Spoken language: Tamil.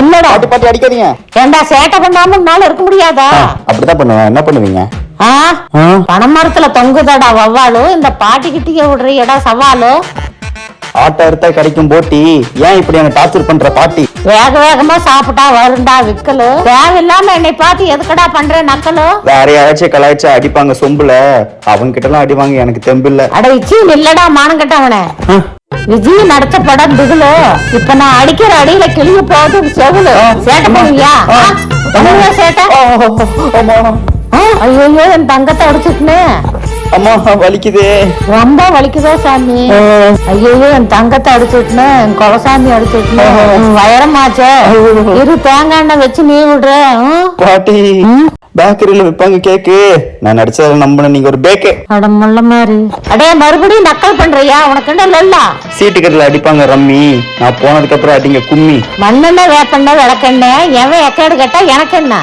என்னடா? பாட்டி பாட்டி அடிக்காதீங்க. ஏண்டா சேட்டை பண்ணாம உன்னால இருக்க முடியாதா? அப்படிதான் பண்ணுவேன். என்ன பண்ணுவீங்க? பனைமரத்துல தொங்குதடா வவ்வாலு இந்த பாட்டி கிட்டிய விடுறியடா சவாலு? ஆட்டை அறுத்தா கிடைக்கும் போட்டி. ஏன் இப்படி என்ன டார்ச்சர் பண்ற பாட்டி? வேக வேகமா சாப்பிட்டா வருண்டா விக்கலு. தேவையில்லாம என்னை பார்த்து எதுக்கடா பண்ற நக்கலு? வேற யாராச்சும் கலாய்ச்சா அடிப்பாங்க சொம்புல. அவங்க கிட்ட எல்லாம் அடிவாங்க எனக்கு தெம்பில்ல. அட இச்சி நில்லடா மானம் கட்டவனே. விஜய் நடிச்ச படம் திகுலு இப்ப நான் அடிக்கிற அடியில கிளிய போகுது செவுலு. சேட்டை பண்ணுவியா? சேட்டை? ஐயோ என் தங்கத்தை அடிச்சுட்டுனே அம்மா வலிக்குதே. ரொம்ப வலிக்குதோ சாமி? ஐயோ என் தங்கத்தை அடிச்சுட்டுனே என் குலசாமி அடிச்சுட்டுனே. வயரமாச்சே இரு தேங்காய் வச்சு நீ விடுற? பாட்டி? பேக்கரியில விற்பாங்க கேக்கு நான் நடிச்சதை நம்பின நீங்க ஒரு பேக்கு அட முள்ள மாதிரி அடே மறுபடியும் நக்கல் பண்றியா? உனக்கு என்ன லல்லா? சீட்டு கட்டில அடிப்பாங்க ரம்மி. நான் போனதுக்கு அப்புறம் அடிங்க கும்மி. மண்ணெண்ணெய் வேப்பெண்ணெய் விளக்கெண்ணெய். எவன் எக்கேடு கேட்டா எனக்கு என்ன?